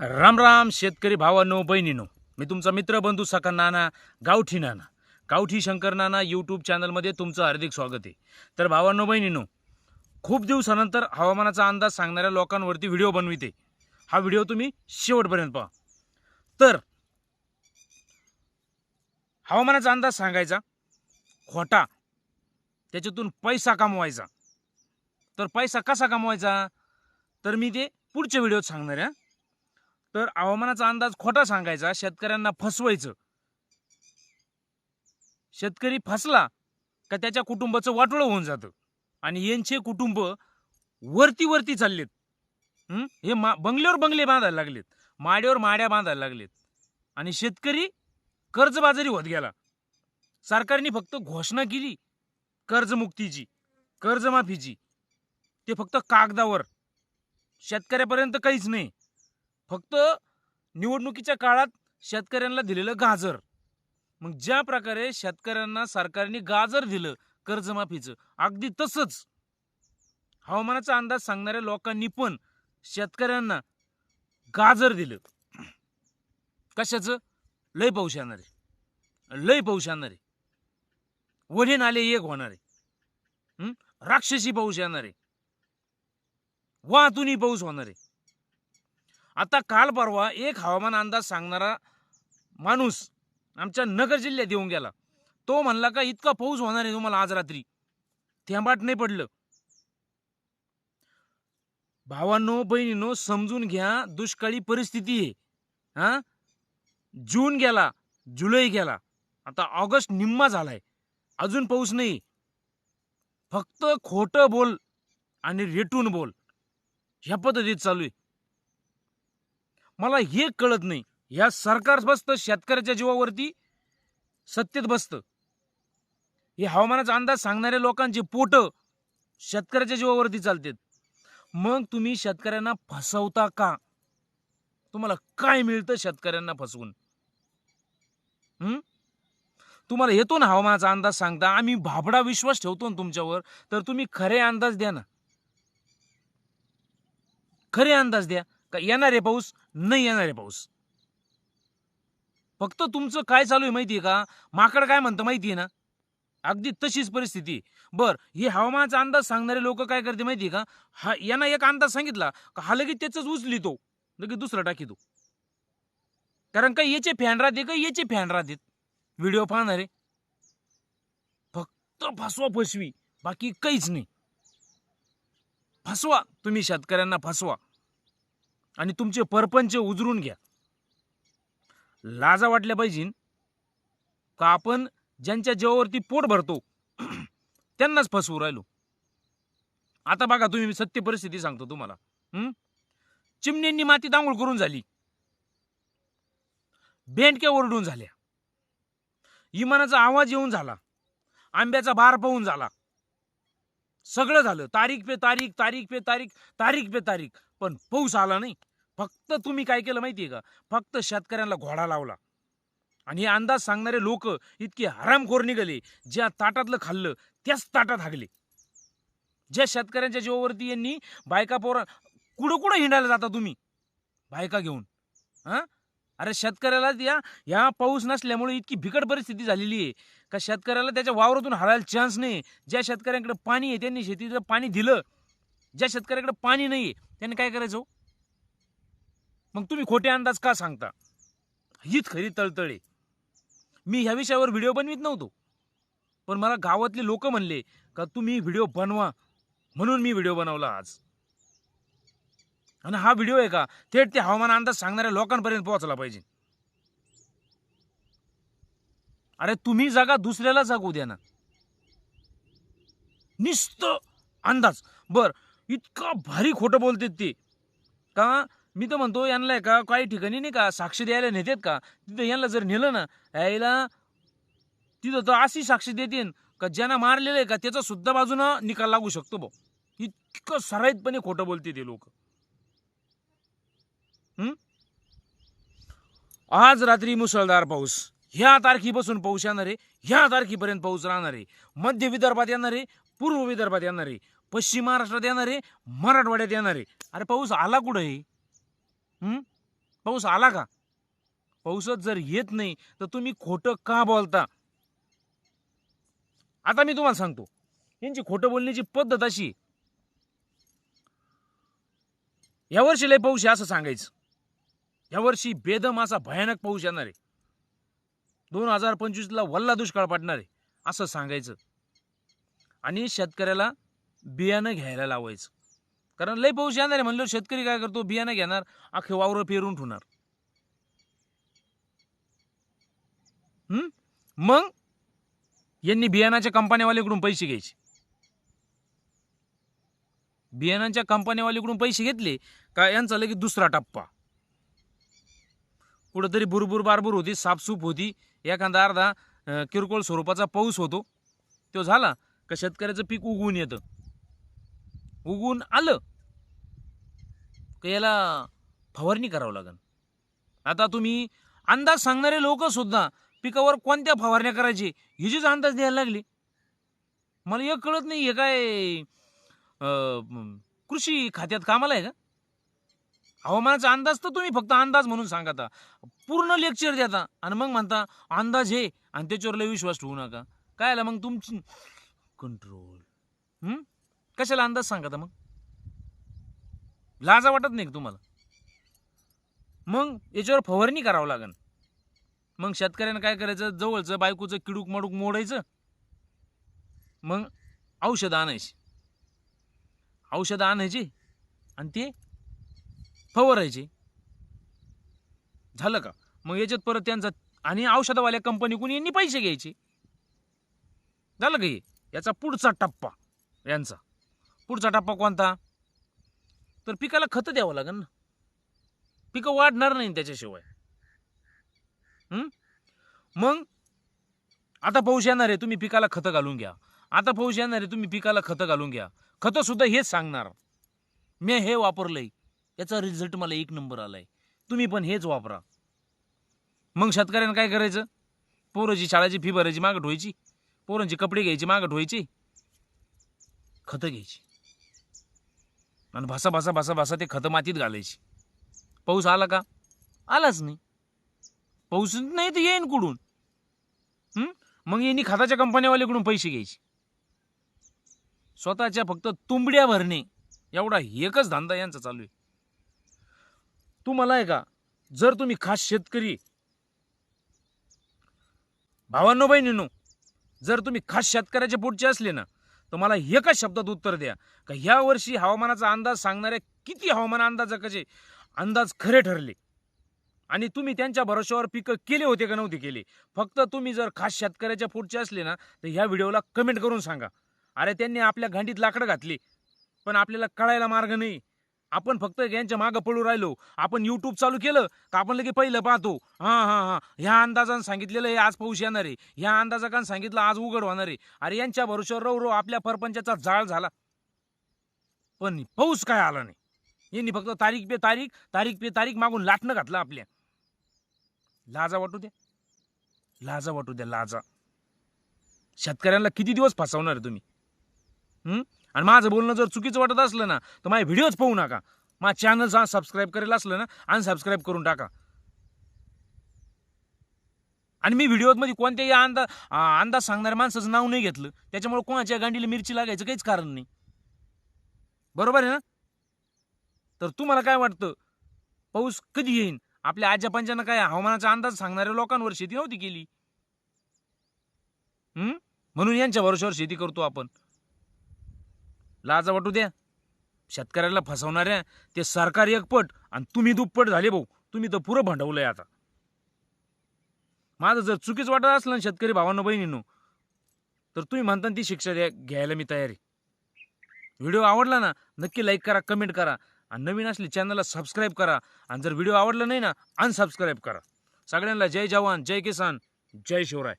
राम राम शेतकरी भावांनो बहिणीनो. मी तुमचा मित्र बंधू सखा नाना गावठी नाना. गावठी शंकर नाना यूट्यूब चॅनलमध्ये तुमचं हार्दिक स्वागत आहे. तर भावांनो बहिणीनो खूप दिवसानंतर हवामानाचा अंदाज सांगणाऱ्या लोकांवरती व्हिडिओ बनविते. हा व्हिडिओ तुम्ही शेवटपर्यंत पहा. तर हवामानाचा अंदाज सांगायचा खोटा. त्याच्यातून पैसा कमवायचा. तर पैसा कसा कमवायचा? तर मी ते पुढच्या व्हिडिओत सांगणार आहे तर हवामानाचा अंदाज खोटा सांगायचा शेतकऱ्यांना फसवायचं. शेतकरी फसला का त्याच्या कुटुंबाचं वाटोळं होऊन जातं. आणि यांचे कुटुंब वरती वरती चाललेत. हे? मा बंगल्यावर बंगले बांधायला लागलेत. माड्यावर माड्या बांधायला लागलेत. आणि शेतकरी कर्जबाजारी होत गेला. सरकारने फक्त घोषणा केली कर्जमुक्तीची कर्जमाफीची. ते फक्त कागदावर. शेतकऱ्यापर्यंत काहीच नाही. फक्त निवडणुकीच्या काळात शेतकऱ्यांना दिलेलं गाजर. मग ज्या प्रकारे शेतकऱ्यांना सरकारने गाजर दिलं कर्जमाफीचं अगदी तसंच. हवामानाचा अंदाज सांगणाऱ्या लोकांनी पण शेतकऱ्यांना गाजर दिलं. कशाचं? लय पाऊस येणार आहे. लय पाऊस येणार आहे. वढे नाले एक होणार आहे. राक्षसी पाऊस येणार आहे. वाहतुनी पाऊस होणार आहे. आता काल परवा एक हवामान अंदाज सांगणारा माणूस आमच्या नगर जिल्ह्यात येऊन गेला. तो म्हणला का इतका पाऊस होणार आहे तुम्हाला आज रात्री. थेंबाट नाही पडलं. भावांनो बहिणीनो समजून घ्या दुष्काळी परिस्थिती आहे. हा? जून गेला जुलै गेला. आता ऑगस्ट निम्मा झालाय. अजून पाऊस नाही. फक्त खोटं बोल आणि रेटून बोल. ह्या पद्धतीत चालू आहे. मला हे कळत नाही. ह्या सरकार बसतं शेतकऱ्याच्या जीवावरती सत्तेत बसतं. हे हवामानाचा अंदाज सांगणाऱ्या लोकांचे पोट शेतकऱ्याच्या जीवावरती चालतात. मग तुम्ही शेतकऱ्यांना फसवता का? तुम्हाला काय मिळतं शेतकऱ्यांना फसवून? तुम्हाला येतो ना हवामानाचा अंदाज सांगता? आम्ही भाबडा विश्वास ठेवतो ना तुमच्यावर तर तुम्ही खरे अंदाज द्या ना. खरे अंदाज द्या. का येणार आहे पाऊस नाही येणार आहे पाऊस? फक्त तुमचं काय चालू आहे माहितीये का? माकड काय म्हणतं माहितीये ना? अगदी तशीच परिस्थिती. बर हे हवामानाचा अंदाज सांगणारे लोक काय करते माहितीये का? हा यांना एक अंदाज सांगितला का हा लगेच त्याच उचलितो लगेच दुसरा टाकीतो कारण का याचे फॅन राहते का? याचे फॅन राहते. व्हिडिओ पाहणारे. फक्त फसवा फसवी. बाकी काहीच नाही. फसवा. तुम्ही शेतकऱ्यांना फसवा. आणि तुमचे परपंच उजरून घ्या. लाजा वाटल्या पाहिजे. का आपण ज्यांच्या जेवावरती पोट भरतो त्यांनाच फसवू राहिलो. आता बघा तुम्ही मी सत्य परिस्थिती सांगतो तुम्हाला. चिमण्यांनी माती आंघोळ करून झाली. बेंडक्या ओरडून झाल्या. इमानाचा आवाज येऊन झाला. आंब्याचा भार पाहून झाला. सगळं झालं. तारीख पे तारीख तारीख पे तारीख तारीख पे तारीख. पण पाऊस आला नाही. फक्त तुम्ही काय केलं माहितीये का? फक्त शेतकऱ्यांना घोडा लावला. आणि हे अंदाज सांगणारे लोक इतके हरामखोर निघाले. ज्या ताटातलं खाल्लं त्याच ताटात हागले. ज्या शेतकऱ्यांच्या जीवावरती यांनी बायका पोरा कुठं कुठं हिंडायला जाता तुम्ही? बायका घेऊन. हां? अरे शेतकऱ्याला या या पाऊस नसल्यामुळे इतकी बिकट परिस्थिती झालेली आहे. का शेतकऱ्याला त्याच्या वावरातून हरायला चान्स नाही. ज्या शेतकऱ्यांकडे पाणी आहे त्यांनी शेतीचं पाणी दिलं. ज्या शेतकऱ्याकडे पाणी नाही आहे त्यांनी काय करायचं हो? मग तुम्ही खोटे अंदाज का सांगता? हीच खरी तळतळे. मी ह्या विषयावर व्हिडिओ बनवित नव्हतो. पण मला गावातले लोक म्हणले का तुम्ही व्हिडिओ बनवा. म्हणून मी व्हिडिओ बनवला आज. आणि हा व्हिडिओ आहे का? थेट ते हवामान अंदाज सांगणाऱ्या लोकांपर्यंत पोहोचला पाहिजे. अरे तुम्ही जागा दुसऱ्याला जागू द्या ना. निस्त अंदाज. बर इतका भारी खोटं बोलतात ते. का? मी तर म्हणतो यांना आहे का काही ठिकाणी नाही का साक्ष द्यायला नेतात का? तिथं यांना जर नेलं ना यायला तिथं तर अशी साक्ष देतील का ज्यांना मारलेलं आहे का त्याचा सुद्धा बाजूनं निकाल लागू शकतो भाऊ इतकं सराईतपणे खोटं बोलते ते लोक. आज रात्री मुसळधार पाऊस. ह्या तारखेपासून पाऊस येणार आहे ह्या तारखेपर्यंत पाऊस राहणार आहे. मध्य विदर्भात येणार आहे पूर्व विदर्भात येणार आहे. पश्चिम महाराष्ट्रात येणार आहे मराठवाड्यात येणार आहे. अरे पाऊस आला कुठं आहे पाऊस आला का? पाऊसच जर येत नाही तर तुम्ही खोटं का बोलता? आता मी तुम्हाला सांगतो. यांची खोटं बोलण्याची पद्धत अशी यावर्षी लय पाऊस आहे असं सांगायचं. यावर्षी बेदम असा भयानक पाऊस येणार आहे. दोन हजार पंचवीसला वल्ला दुष्काळ पाडणार आहे असं सांगायचं. आणि शेतकऱ्याला बियाणं घ्यायला लावायचं. कारण लय पाऊस येणार आहे म्हणलं शेतकरी काय करतो बियाणं घेणार अख्खे वावरं पेरून ठेवणार. हम्म? मग यांनी बियाणाच्या कंपन्यावाल्याकडून पैसे घ्यायचे. बियाणांच्या कंपन्यावाल्याकडून पैसे घेतले का यांचा लगेच दुसरा टप्पा? कुठंतरी भुरभुर बारभूर होती साफसूफ होती. एखादा अर्धा किरकोळ स्वरूपाचा पाऊस होतो. तो झाला का शेतकऱ्याचं पीक उगवून येतं. उगवून आलं का याला फवारणी करावं लागेल आता तुम्ही अंदाज सांगणारे लोकसुद्धा पिकावर कोणत्या फवारण्या करायची ह्याचीच अंदाज द्यायला लागली. मला एक कळत नाही हे काय कृषी खात्यात कामाला आहे का? हवामानाचा अंदाज तर तुम्ही फक्त अंदाज म्हणून सांगता पूर्ण लेक्चर देता आणि मग म्हणता अंदाज हे आणि त्याच्यावर लय विश्वास ठेवू नका. काय आला मग तुमची? कंट्रोल कशाला अंदाज सांगता मग? लाजा वाटत नाही का तुम्हाला? मग याच्यावर फवारणी करावं लागेल मग शेतकऱ्यानं काय करायचं? जवळचं बायकोचं किडूक मडूक मोडायचं. मग औषधं आणायची. औषधं आणायची. आणि ते फवारायचे. झालं का? मग याच्यात परत त्यांचा आणि औषधवाल्या कंपनीकडून यांनी पैसे घ्यायचे. झालं का हे? याचा पुढचा टप्पा यांचा. पुढचा टप्पा कोणता? तर पिकाला खतं द्यावं लागेल ना. पिकं वाढणार नाही त्याच्याशिवाय. मग आता पाऊस येणार आहे तुम्ही पिकाला खतं घालून घ्या. आता पाऊस येणार आहे तुम्ही पिकाला खतं घालून घ्या. खतंसुद्धा हेच सांगणार. मी हे वापरलंय. याचा रिझल्ट मला एक नंबर आलाय. तुम्ही पण हेच वापरा. मग शेतकऱ्यानं काय करायचं? पोराची शाळेची फी भरायची मागं ठोयची पोरांचे कपडे घ्यायचे मागं ठोयची खतं घ्यायची. आणि भासा भासा भासा भासा ते खतं मातीत घालायची. पाऊस आला का? आलाच नाही. पाऊस नाही तर येईन कुठून? मग यांनी खताच्या कंपन्यावाल्याकडून पैसे घ्यायचे. स्वतःच्या फक्त तुंबड्या भरणे. एवढा एकच धंदा यांचा चालू आहे. तुम्हाला आहे का? जर तुम्ही खास शेतकरी भावांनो बहिणींनो जर तुम्ही खास शेतकऱ्याच्या पुढचे असले ना तर मला एकाच शब्दात उत्तर द्या. का ह्या वर्षी हवामानाचा अंदाज सांगणाऱ्या किती हवामान अंदाजाचे अंदाज खरे ठरले. आणि तुम्ही त्यांच्या भरोश्यावर पिकं केले होते का नव्हते केले? फक्त तुम्ही जर खास शेतकऱ्याच्या पुढचे असले ना तर ह्या व्हिडिओला कमेंट करून सांगा. अरे त्यांनी आपल्या घांडीत लाकडं घातली पण आपल्याला कळायला मार्ग नाही. आपण फक्त यांच्या मागं पळू राहिलो. आपण युट्यूब चालू केलं का आपण लगे पहिलं पाहतो? हां हां हां. ह्या अंदाजानं सांगितलेलं आहे आज पाऊस येणार आहे. ह्या अंदाजाकानं सांगितलं आज उघड होणार आहे. अरे यांच्या भरोश्यावर रव रव आपल्या परपंचाचा जाळ झाला. पण पाऊस काय आला नाही. यांनी फक्त तारीख पे तारीख तारीख पे तारीख मागून लाटणं घातलं आपल्या. लाजा वाटू द्या. लाजा वाटू द्या लाजा. शेतकऱ्यांना किती दिवस फसवणार आहे तुम्ही? आणि माझं बोलणं जर चुकीचं वाटत असलं ना तर माझे व्हिडिओच पाहू नका. माझ्या चॅनल सबस्क्राईब करायला असलं ना अनसबस्क्राईब करून टाका. आणि मी व्हिडिओमध्ये कोणत्याही अंदाज अंदाज सांगणाऱ्या माणसाचं नाव नाही घेतलं. त्याच्यामुळे कोणाच्या गांडीला मिरची लागायचं काहीच कारण नाही. बरोबर आहे ना? तर तुम्हाला काय वाटतं? पाऊस कधी येईन? आपल्या आज्या काय हवामानाचा अंदाज सांगणाऱ्या लोकांवर शेती नव्हती केली? हम्म म्हणून यांच्या भरोश्यावर शेती करतो आपण. लाजा वाटू द्या. शेतकऱ्याला फसवणाऱ्या ते सरकार एकपट आणि तुम्ही दुप्पट झाले भाऊ. तुम्ही तर पुरं भांडवलंय आता. माझं जर चुकीच वाटत असलं ना शेतकरी भावांनो बहिणीनो तर तुम्ही म्हणता ती शिक्षा द्या घ्यायला मी तयार. आहे व्हिडिओ आवडला ना नक्की लाईक करा कमेंट करा आणि नवीन असली चॅनलला सबस्क्राईब करा. आणि जर व्हिडिओ आवडला नाही ना अनसबस्क्राईब करा. सगळ्यांना जय जवान जय किसान जय शिवराय.